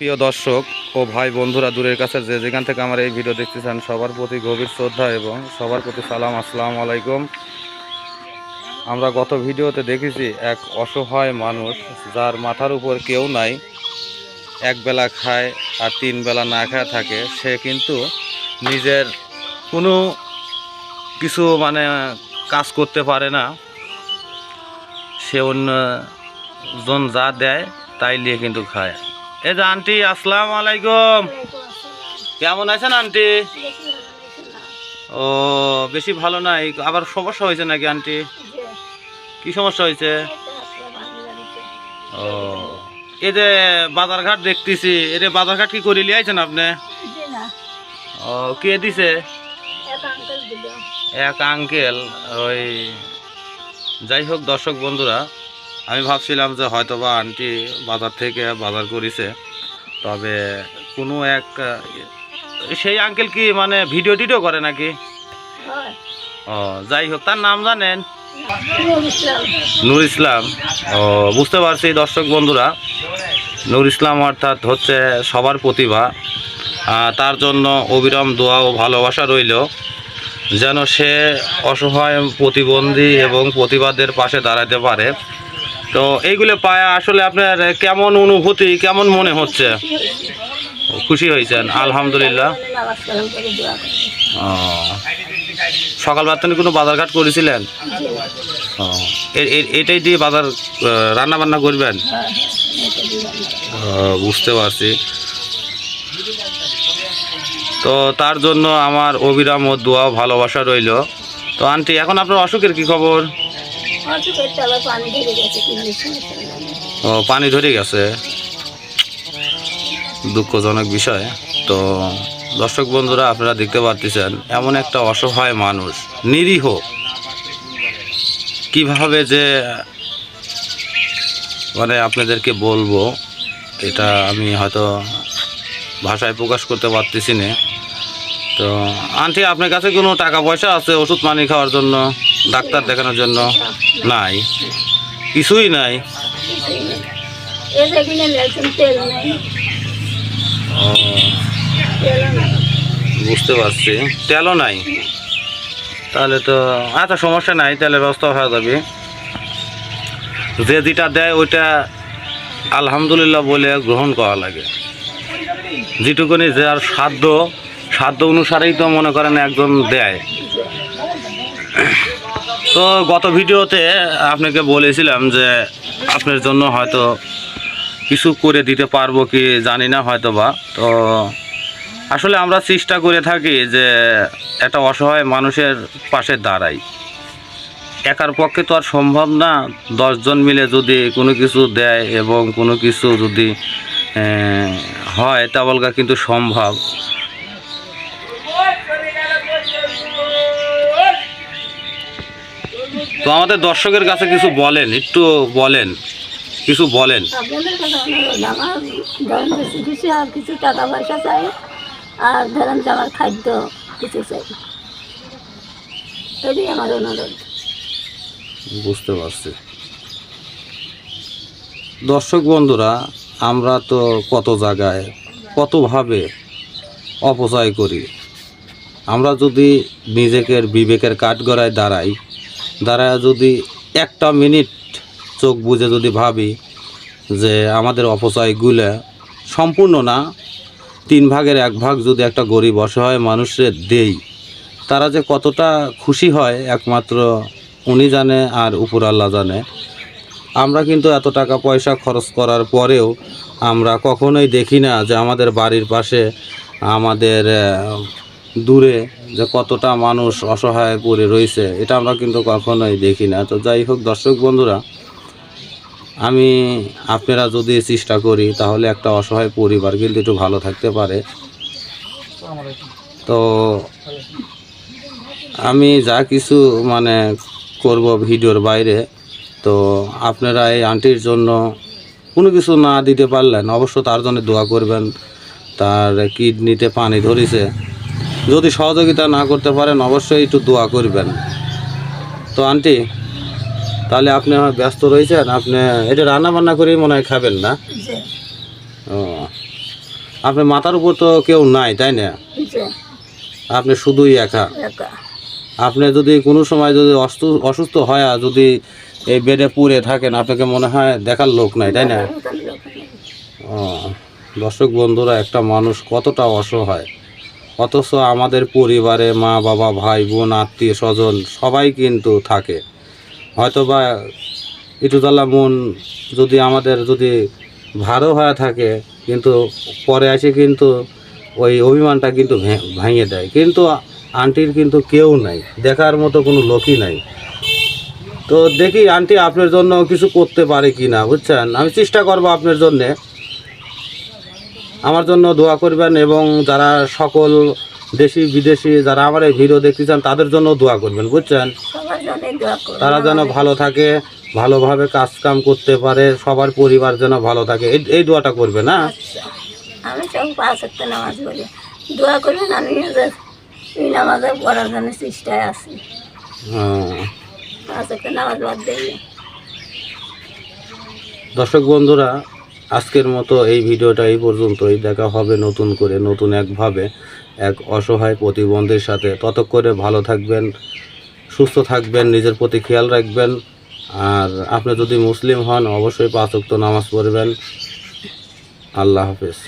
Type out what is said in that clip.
প্রিয় দর্শক ও ভাই বন্ধুরা দূরের কাছে যে যেখান থেকে আমার এই ভিডিও দেখতেছেন, সবার প্রতি গভীর শ্রদ্ধা এবং সবার প্রতি সালাম, আসসালামু আলাইকুম। আমরা গত ভিডিওতে দেখেছি এক অসহায় মানুষ যার মাথার উপর কেউ নাই, এক বেলা খায় আর তিন বেলা না খায় থাকে। সে কিন্তু নিজের কোনো কিছু মানে কাজ করতে পারে না। সে অন্যজন যা দেয় তাই নিয়ে কিন্তু খায়। এই যে আন্টি, আসসালাম আলাইকুম। কেমন আছেন আন্টি? ও, বেশি ভালো নাই। আবার সমস্যা হয়েছে নাকি আন্টি? কি সমস্যা হয়েছে? ও, এই যে বাজারঘাট দেখতেছি। যে বাজারঘাট কি করে লিয়াইছেন আপনি? ও, কে দিছে? এক আঙ্কেল। ওই, যাই হোক দর্শক বন্ধুরা আমি ভাবছিলাম যে হয়তো বা আন্টি বাজার থেকে বাজার করেছে তবে কোনো এক সেই আঙ্কেল কি মানে ভিডিও টিডিও করে নাকি? ও যাই হোক তার নাম জানেন? নূর ইসলাম। ও বুঝতে পারছি দর্শক বন্ধুরা নূর ইসলাম অর্থাৎ হচ্ছে সবার প্রতিভা তার জন্য অবিরাম দোয়া ও ভালোবাসা রইল যেন সে অসহায় প্রতিবন্ধী এবং প্রতিবাদের পাশে দাঁড়াতে পারে। তো এইগুলো পায়া আসলে আপনার কেমন অনুভূতি, কেমন মনে হচ্ছে? খুশি হয়েছেন, আলহামদুলিল্লাহ। ও। সকালবেলা তিনি কোনো বাজারঘাট করেছিলেন? ও। এ- এ- এটাই দিয়ে বাজার রান্না বান্না করবেন? বুঝতে পারছি। তো তার জন্য আমার অবিরাম ও দোয়া ভালোবাসা রইল। তো আন্টি, এখন আপনার অসুখের কি খবর? ও, পানি ধরে গেছে। দুঃখজনক বিষয়। তো, দর্শক বন্ধুরা, আপনারা দেখতে পাচ্ছেন এমন একটা অসহায় মানুষ, নিরীহ। কীভাবে যে মানে আপনাদেরকে বলব, এটা আমি হয়তো ভাষায় প্রকাশ করতে পারতেছি না। তো, আন্টি, আপনার কাছে কোনো টাকা পয়সা আছে, ওষুধ পানি খাওয়ার জন্য? ডাক্তার দেখানোর জন্য নাই। কিছুই নাই। বুঝতে পারছি। তেলও নাই। তাহলে তো আচ্ছা সমস্যা নাই তেলের ব্যবস্থা হয়ে যাবে। যে যেটা দেয় ওইটা আলহামদুলিল্লাহ বলে গ্রহণ করা লাগে। যেটুকুনি যার সাধ্য সাধ্য অনুসারেই তো মনে করেন একজন দেয়। তো গত ভিডিওতে আপনাকে বলেছিলাম যে আপনার জন্য হয়তো কিছু করে দিতে পারব কি জানি না হয়তো বা তো আসলে আমরা চেষ্টা করে থাকি যে একটা অসহায় মানুষের পাশে দাঁড়াই। একার পক্ষে তো আর সম্ভব না দশজন মিলে যদি কোনো কিছু দেয় এবং কোনো কিছু যদি হয় তাবলকা কিন্তু সম্ভব। তো আমাদের দর্শকের কাছে কিছু বলেন, একটু বলেন, কিছু বলেন। বুঝতে পারছি। দর্শক বন্ধুরা, আমরা তো কত জায়গায় কতভাবে অপচয় করি। আমরা যদি নিজেকে বিবেকের কাঠগড়ায় দাঁড়াই দাঁড়ায় যদি একটা মিনিট চোখ বুঝে যদি ভাবি যে আমাদের অপচয়গুলো সম্পূর্ণ না, তিন ভাগের এক ভাগ যদি একটা গরিব অসহায় মানুষের দেই, তারা যে কতটা খুশি হয় একমাত্র উনি জানে আর উপর আল্লাহ জানে। আমরা কিন্তু এত টাকা পয়সা খরচ করার পরেও আমরা কখনোই দেখি না যে আমাদের বাড়ির পাশে আমাদের দূরে যে কতটা মানুষ অসহায় পড়ে রয়েছে, এটা আমরা কিন্তু কখনোই দেখি না। তো যাই হোক, দর্শক বন্ধুরা, আমি আপনারা যদি চেষ্টা করি, তাহলে একটা অসহায় পরিবার কিন্তু একটু ভালো থাকতে পারে। তো আমি যা কিছু মানে করব ভিডিওর বাইরে, তো আপনারা এই আন্টির জন্য কোনো কিছু না দিতে পারলেন, অবশ্য তার জন্য দোয়া করবেন। তার কিডনিতে পানি ধরেছে। যদি সহযোগিতা না করতে পারেন অবশ্যই একটু দোয়া করবেন। তো আন্টি তাহলে আপনি আমার ব্যস্ত রয়েছেন আপনি এটা রান্না বান্না করেই মনে হয় খাবেন না? ও আপনার মাথার উপর তো কেউ নাই তাই না? আপনি শুধুই একা। আপনি যদি কোনো সময় যদি অসু- অসুস্থ হয় যদি এই বেডে পুড়ে থাকেন আপনাকে মনে হয় দেখার লোক নাই তাই না। ও, দর্শক বন্ধুরা একটা মানুষ কতটা অসহায়। অথচ আমাদের পরিবারে মা, বাবা, ভাই, বোন, আত্মীয়, স্বজন সবাই কিন্তু থাকে। হয়তো বা ইটুতলা মন যদি আমাদের যদি ভালো হয়ে থাকে, কিন্তু পরে এসে কিন্তু ওই অভিমানটা কিন্তু ভেঙে দেয়। কিন্তু আন্টির কিন্তু কেউ নাই, দেখার মতো কোনো লোকই নাই। তো দেখি আন্টি আপনার জন্য কিছু করতে পারে কি না বুঝছেন? আমি চেষ্টা করব আপনার জন্যে। আমার জন্য দোয়া করবেন এবং যারা সকল দেশি বিদেশি যারা আমার এই ভিডিও দেখতে চান তাদের জন্য দোয়া করবেন বুঝছেন? তারা যেন ভালো থাকে ভালোভাবে কাজ কাম করতে পারে সবার পরিবার যেন ভালো থাকে। এই এই দোয়াটা করবে না আচ্ছা। আমি সব পাঁচ একটা নামাজ বলি দোয়া করবেন আমি এই নামাজে পড়ার জন্য চেষ্টায় আছি। পাঁচ একটা নামাজ বাদ দিই দর্শক বন্ধুরা আজকের মতো এই ভিডিওটা এই পর্যন্তই। দেখা হবে নতুন করে, নতুন একভাবে, এক অসহায় প্রতিবন্ধীর সাথে। ততক্ষণে ভালো থাকবেন, সুস্থ থাকবেন, নিজের প্রতি খেয়াল রাখবেন। আর আপনি যদি মুসলিম হন, অবশ্যই পাঁচক্ত নামাজ পড়বেন। আল্লাহ হাফেজ।